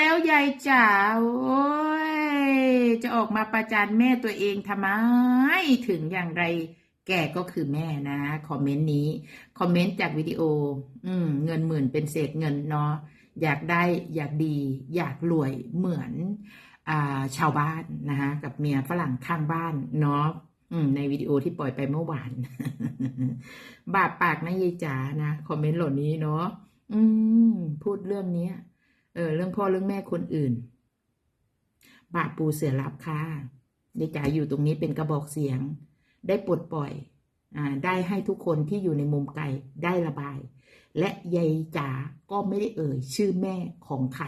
แล้วยายจ๋าโอ้ยจะออกมาประจานแม่ตัวเองทำไมถึงอย่างไร แกก็คือแม่นะ คอมเมนต์นี้ คอมเมนต์จากวิดีโอ อืม เงินหมื่นเป็นเศษเงินเนาะอยากได้อยากดี อยากรวยเหมือนอ่าชาวบ้านนะคะกับเมียฝรั่งข้างบ้านเนาะอืมในวิดีโอที่ปล่อยไปเมื่อวาน บาปปากนะยายจ๋านะ คอมเมนต์เหล่านี้เนาะอืม พูดเรื่องนี้ เออเรื่องพ่อเรื่องแม่คนอื่น บาปปูเสือรับค่ะยายจ๋าอยู่ตรงนี้เป็นกระบอกเสียง ได้ปลดปล่อยอ่าได้ให้ทุกคนที่อยู่ในมุมไกลได้ระบาย และยายจ๋าก็ไม่ได้เอ่ย ชื่อแม่ของใคร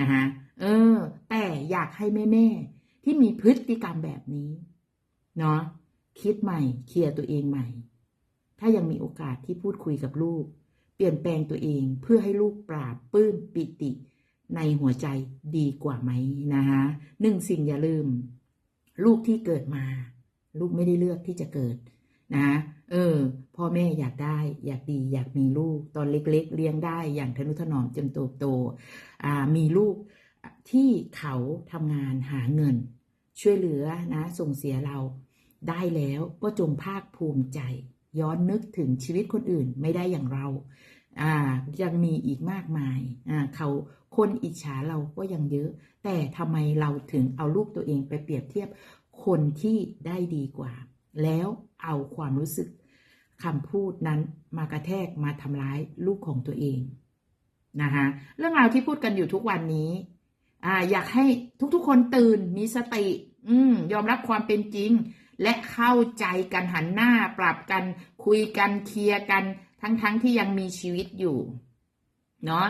นะฮะเออ แต่อยากให้แม่ๆที่มีพฤติกรรมแบบนี้เนาะคิดใหม่เคลียร์ตัวเองใหม่ ถ้ายังมีโอกาสที่พูดคุยกับลูก เปลี่ยนแปลงตัวเองเพื่อให้ลูกปราบปื้มปิติในหัวใจดีกว่าไหมนะคะหนึ่งสิ่งอย่าลืม ลูกที่เกิดมา ลูกไม่ได้เลือกที่จะเกิดนะเออ พ่อแม่อยากได้ อยากดีอยากมีลูก ตอนเล็ก ๆ เลี้ยงได้อย่างทนุถนอมจนโตโตอ่ามีลูกที่เขาทำงานหาเงิน ช่วยเหลือนะ ส่งเสียเราได้แล้วก็จงภาคภูมิใจ ย้อนนึกถึงชีวิตคนอื่นไม่ได้อย่างเราอ่ายังมีอีกมากมายอ่าเขาคนอิจฉาเราก็ยังเยอะ แต่ทำไมเราถึงเอาลูกตัวเองไปเปรียบเทียบคนที่ได้ดีกว่า แล้วเอาความรู้สึกคำพูดนั้นมากระแทกมาทำร้ายลูกของตัวเองนะคะเรื่องราวที่พูดกันอยู่ทุกวันนี้อ่าอยากให้ทุกๆคนตื่นมีสติ อืมยอมรับความเป็นจริง และเข้าใจกันหันหน้าปรับกัน คุยกันเคลียร์กัน ทั้งๆทที่ยังมีชีวิตอยู่เนาะ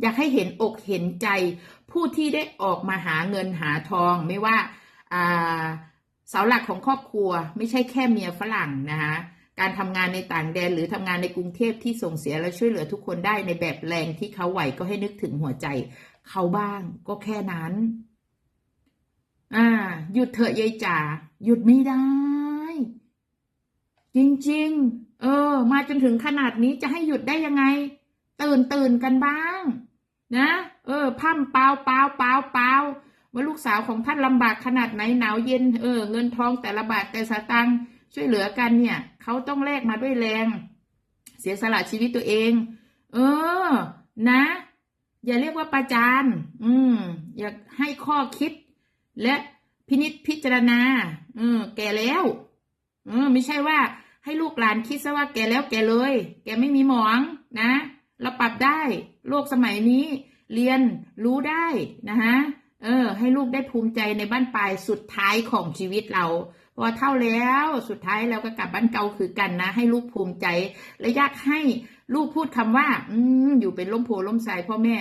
อยากให้เห็นอกเห็นใจ ผู้ที่ได้ออกมาหาเงินหาทองไม่ว่าอ่าเสาหลักของครอบครัว ไม่ใช่แค่เมียฝรั่งนะคะการทำงานในต่างแดนหรือทำงานในกรุงเทพที่ส่งเสียและช่วยเหลือทุกคนได้ในแบบแรงที่เขาไหวก็ให้นึกถึงหัวใจ เขาบ้างก็แค่นั้น อ่า หยุดเถอะยายจ๋า หยุดไม่ได้ จริง ๆ เออ มาจนถึงขนาดนี้จะให้หยุดได้ยังไง ตื่นตื่นกันบ้าง นะ เออพั่มเปล่าเปล่าเปล่าเปล่าว่าลูกสาวของท่านลำบากขนาดไหนหนาวเย็นเออเงินทองแต่ละบาทแต่สตังค์ช่วยเหลือกันเนี่ยเขาต้องแลกมาด้วยแรง เสียสละชีวิตตัวเอง เออ นะ อย่าเรียกว่าประจาน อืม อย่าให้ข้อคิด และ พินิจพิจารณา เออ แก่แล้ว เออ ไม่ใช่ว่า ให้ลูกหลานคิดซะว่าแกแล้วแกเลย แกไม่มีหมองนะ เราปรับได้ โลกสมัยนี้ เรียนรู้ได้นะฮะ เออ ให้ลูกได้ภูมิใจในบ้านปลายสุดท้ายของชีวิตเราพอเท่าแล้วสุดท้ายเราก็กลับบ้านเก่าคือกันนะ ให้ลูกภูมิใจ และอยากให้ลูกพูดคำว่า อืมอยู่เป็นล้มโพล้มใสพ่อแม่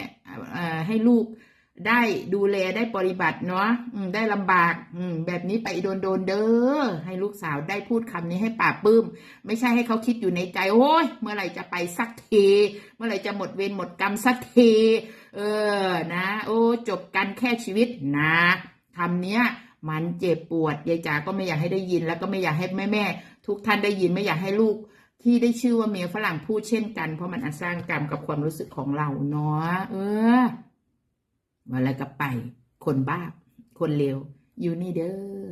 อ่อให้ลูก ได้ดูแลได้ปฏิบัติเนาะได้ลำบาก อืแบบนี้ไปโดนโดนๆเด้อให้ลูกสาวได้พูดคำนี้ให้ป่าปลื้ม ไม่ใช่ให้เขาคิดอยู่ในใจ โอ้ยเมื่อไหร่จะไปสักที เมื่อไหร่จะหมดเวรหมดกรรมสักที เออนะ โอ้จบกันแค่ชีวิตนะคำเนี้ย มันเจ็บปวดยายจ๋าก็ไม่อยากให้ได้ยิน แล้วก็ไม่อยากให้แม่แม่ๆทุกท่านได้ยินไม่อยากให้ลูก ที่ได้ชื่อว่าเมียฝรั่งพูดเช่นกัน เพราะมันอสร้างกรรมกับความรู้สึกของเราเนาะเออ ว่าอะไรก็ไป คนบ้า คนเลวอยู่นี่เด้อ